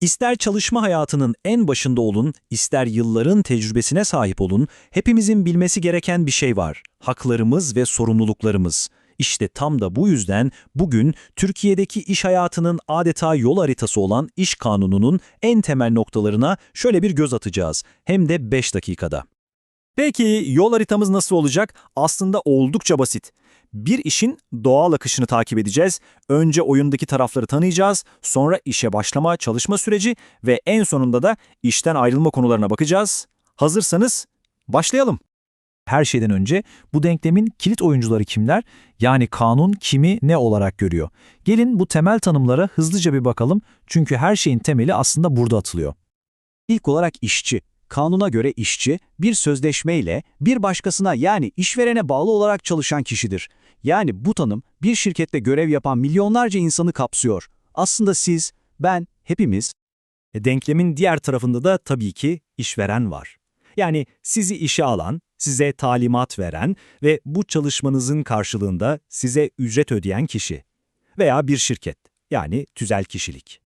İster çalışma hayatının en başında olun, ister yılların tecrübesine sahip olun, hepimizin bilmesi gereken bir şey var. Haklarımız ve sorumluluklarımız. İşte tam da bu yüzden bugün Türkiye'deki iş hayatının adeta yol haritası olan iş kanununun en temel noktalarına şöyle bir göz atacağız. Hem de 5 dakikada. Peki yol haritamız nasıl olacak? Aslında oldukça basit. Bir işin doğal akışını takip edeceğiz. Önce oyundaki tarafları tanıyacağız, sonra işe başlama, çalışma süreci ve en sonunda da işten ayrılma konularına bakacağız. Hazırsanız başlayalım. Her şeyden önce bu denklemin kilit oyuncuları kimler? Yani kanun kimi ne olarak görüyor? Gelin bu temel tanımlara hızlıca bir bakalım çünkü her şeyin temeli aslında burada atılıyor. İlk olarak işçi. Kanuna göre işçi, bir sözleşmeyle bir başkasına yani işverene bağlı olarak çalışan kişidir. Yani bu tanım bir şirkette görev yapan milyonlarca insanı kapsıyor. Aslında siz, ben, hepimiz. E, denklemin diğer tarafında da tabii ki işveren var. Yani sizi işe alan, size talimat veren ve bu çalışmanızın karşılığında size ücret ödeyen kişi. Veya bir şirket, yani tüzel kişilik.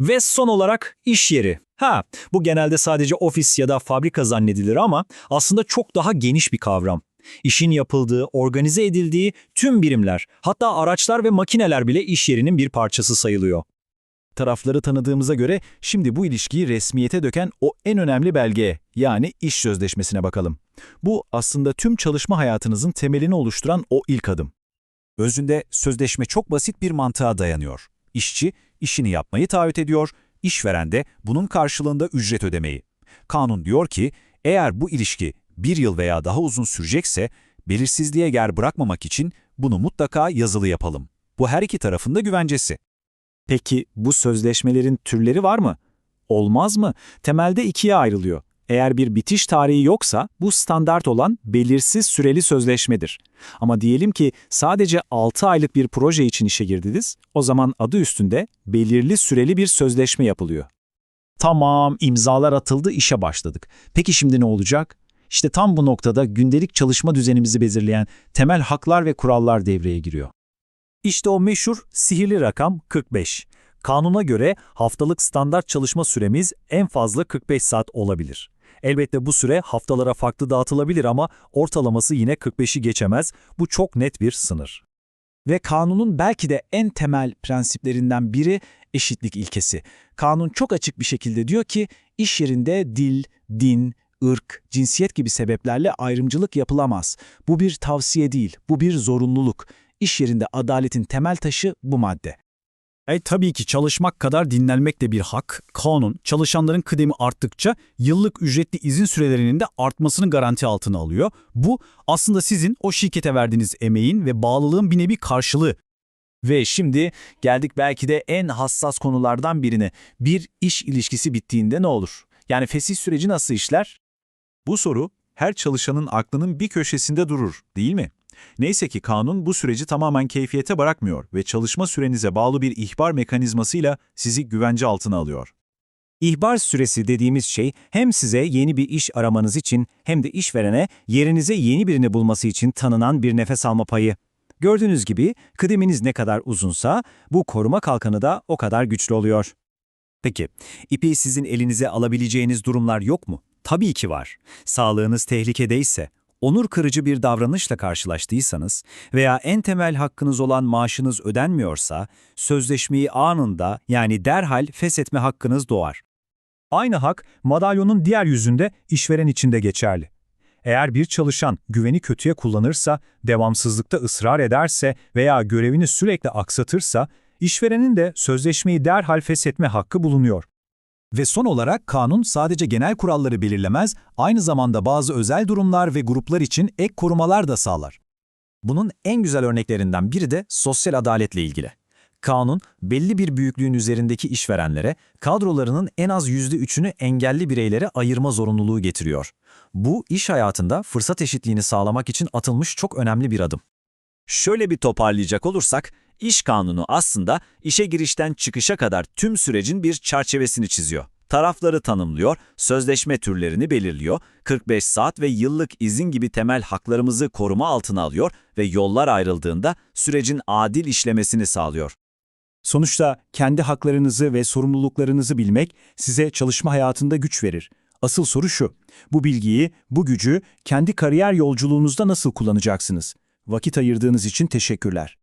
Ve son olarak iş yeri. Ha, bu genelde sadece ofis ya da fabrika zannedilir ama aslında çok daha geniş bir kavram. İşin yapıldığı, organize edildiği tüm birimler, hatta araçlar ve makineler bile iş yerinin bir parçası sayılıyor. Tarafları tanıdığımıza göre şimdi bu ilişkiyi resmiyete döken o en önemli belgeye, yani iş sözleşmesine bakalım. Bu aslında tüm çalışma hayatınızın temelini oluşturan o ilk adım. Özünde sözleşme çok basit bir mantığa dayanıyor. İşçi işini yapmayı taahhüt ediyor, işveren de bunun karşılığında ücret ödemeyi. Kanun diyor ki, eğer bu ilişki bir yıl veya daha uzun sürecekse, belirsizliğe yer bırakmamak için bunu mutlaka yazılı yapalım. Bu her iki tarafın da güvencesi. Peki bu sözleşmelerin türleri var mı? Olmaz mı? Temelde ikiye ayrılıyor. Eğer bir bitiş tarihi yoksa bu standart olan belirsiz süreli sözleşmedir. Ama diyelim ki sadece 6 aylık bir proje için işe girdiniz, o zaman adı üstünde belirli süreli bir sözleşme yapılıyor. Tamam, imzalar atıldı, işe başladık. Peki şimdi ne olacak? İşte tam bu noktada gündelik çalışma düzenimizi belirleyen temel haklar ve kurallar devreye giriyor. İşte o meşhur sihirli rakam 45. Kanuna göre haftalık standart çalışma süremiz en fazla 45 saat olabilir. Elbette bu süre haftalara farklı dağıtılabilir ama ortalaması yine 45'i geçemez. Bu çok net bir sınır. Ve kanunun belki de en temel prensiplerinden biri eşitlik ilkesi. Kanun çok açık bir şekilde diyor ki iş yerinde dil, din, ırk, cinsiyet gibi sebeplerle ayrımcılık yapılamaz. Bu bir tavsiye değil, bu bir zorunluluk. İş yerinde adaletin temel taşı bu madde. E tabii ki çalışmak kadar dinlenmek de bir hak. Kanun, çalışanların kıdemi arttıkça yıllık ücretli izin sürelerinin de artmasını garanti altına alıyor. Bu aslında sizin o şirkete verdiğiniz emeğin ve bağlılığın bir nevi karşılığı. Ve şimdi geldik belki de en hassas konulardan birine. Bir iş ilişkisi bittiğinde ne olur? Yani fesih süreci nasıl işler? Bu soru her çalışanın aklının bir köşesinde durur, değil mi? Neyse ki kanun bu süreci tamamen keyfiyete bırakmıyor ve çalışma sürenize bağlı bir ihbar mekanizmasıyla sizi güvence altına alıyor. İhbar süresi dediğimiz şey hem size yeni bir iş aramanız için hem de işverene yerinize yeni birini bulması için tanınan bir nefes alma payı. Gördüğünüz gibi kıdeminiz ne kadar uzunsa bu koruma kalkanı da o kadar güçlü oluyor. Peki, ipi sizin elinize alabileceğiniz durumlar yok mu? Tabii ki var. Sağlığınız tehlikedeyse, onur kırıcı bir davranışla karşılaştıysanız veya en temel hakkınız olan maaşınız ödenmiyorsa, sözleşmeyi anında yani derhal feshetme hakkınız doğar. Aynı hak madalyonun diğer yüzünde işveren için de geçerli. Eğer bir çalışan güveni kötüye kullanırsa, devamsızlıkta ısrar ederse veya görevini sürekli aksatırsa, işverenin de sözleşmeyi derhal feshetme hakkı bulunuyor. Ve son olarak kanun sadece genel kuralları belirlemez, aynı zamanda bazı özel durumlar ve gruplar için ek korumalar da sağlar. Bunun en güzel örneklerinden biri de sosyal adaletle ilgili. Kanun, belli bir büyüklüğün üzerindeki işverenlere, kadrolarının en az %3'ünü engelli bireylere ayırma zorunluluğu getiriyor. Bu, iş hayatında fırsat eşitliğini sağlamak için atılmış çok önemli bir adım. Şöyle bir toparlayacak olursak, iş kanunu aslında işe girişten çıkışa kadar tüm sürecin bir çerçevesini çiziyor. Tarafları tanımlıyor, sözleşme türlerini belirliyor, 45 saat ve yıllık izin gibi temel haklarımızı koruma altına alıyor ve yollar ayrıldığında sürecin adil işlemesini sağlıyor. Sonuçta kendi haklarınızı ve sorumluluklarınızı bilmek size çalışma hayatında güç verir. Asıl soru şu, bu bilgiyi, bu gücü kendi kariyer yolculuğunuzda nasıl kullanacaksınız? Vakit ayırdığınız için teşekkürler.